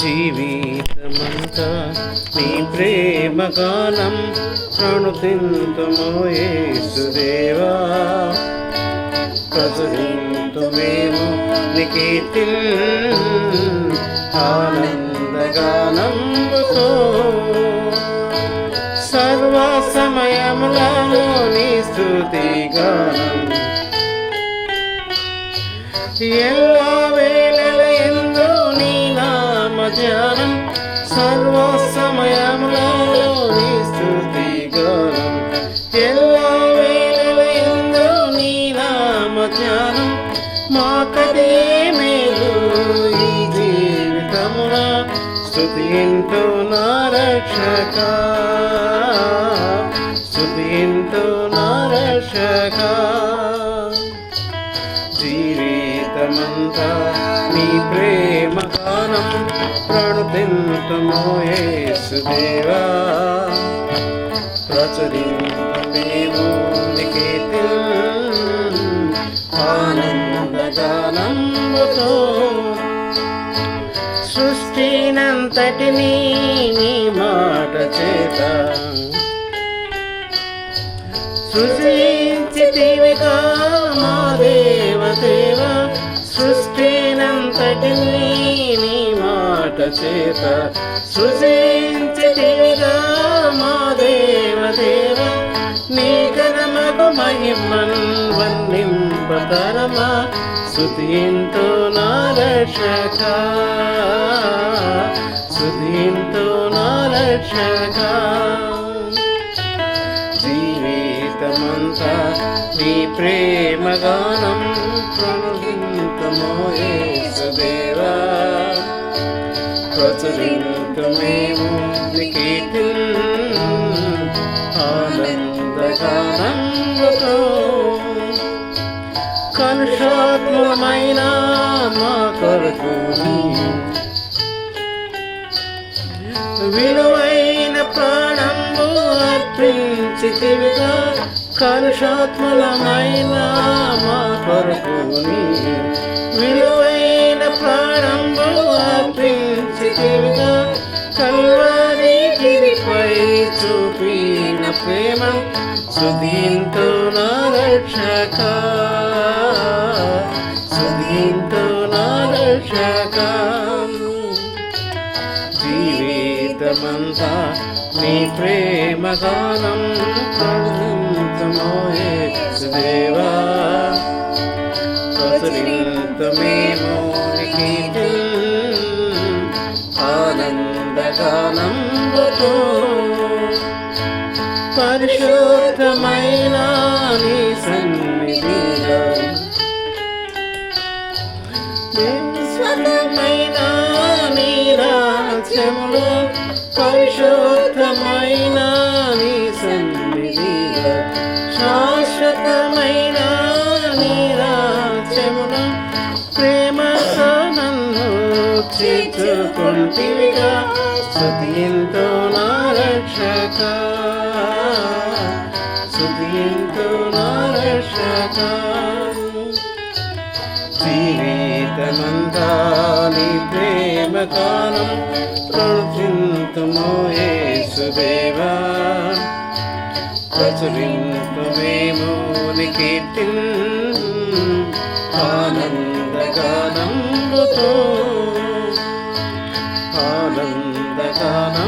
జీవితమంతా నీ ప్రేమ గానం ప్రణుతింతుమోయేసుదేవా యేసుదేవా. నికీర్తి ఆనందగానంబుతో. సర్వ సమయములలో నీ స్థుతి గానం ಎಲ್ಲ ವೇಳೆಯಲ್ಲೂ ನೀ ನಾಮ ధ్యానం సర్వ సమయములో నీ స్తుతి గానం. ఎల్ల వేళలయందు నీ నామ ధ్యానం మాకదే మేలు ఈ జీవితమున. స్తుతి ఎంతో నా రక్షక స్తుతి ఎంతో నా రక్షకా. జీవితమంతా నీ ప్రేమ గానం ప్రణుతింతుమో యేసుదేవా. ప్రచురింపమేమో నికీర్తి సృష్టినంతటినీ నీ మాట చేత. సృజించితివిగా మా సృష్టినంతటినీ నీ మాట చేత. సృజించితివిగా మా దేవదేవ నీ ఘనమగు మహిమన్ వందింపతరమా శృతింతో నా రక్షక శృతింతో నా రక్షక జీవితమంతా నీ ప్రేమ ప్రచురింతమేమో నికీర్తి ఆనందగానంబుతో కలుషాత్మమైన మా కొరకు విలువైన ప్రాణంబు అర్పించితివిగా కలుషాత్మలమైన మా కొరకు కల్వారి చూపిన ప్రేమ సుదీంతో నా రక్షక. సుదీంతో నా రక్షక. జీవితమంతా నీ ప్రేమ గానం. దేవా సుదేవా. నికీర్తి ఆనందగానంబుతో పరిశుద్ధమైన నీ సన్నిధిలో. స్వతమైన నీ పరిశుద్ధమైన నీ సన్నిధిలో. చేర్చుకుంటివిగా స్తుతింతో నా రక్షక. స్తుతింతో నా రక్షక. జీవితమంతా నీ ప్రేమ కాలం ప్రచురింతుమో యేసుదేవా ప్రచురింపమేమో నికీర్తి ఆనందగానంబుతో. ఆనందగానంబుతో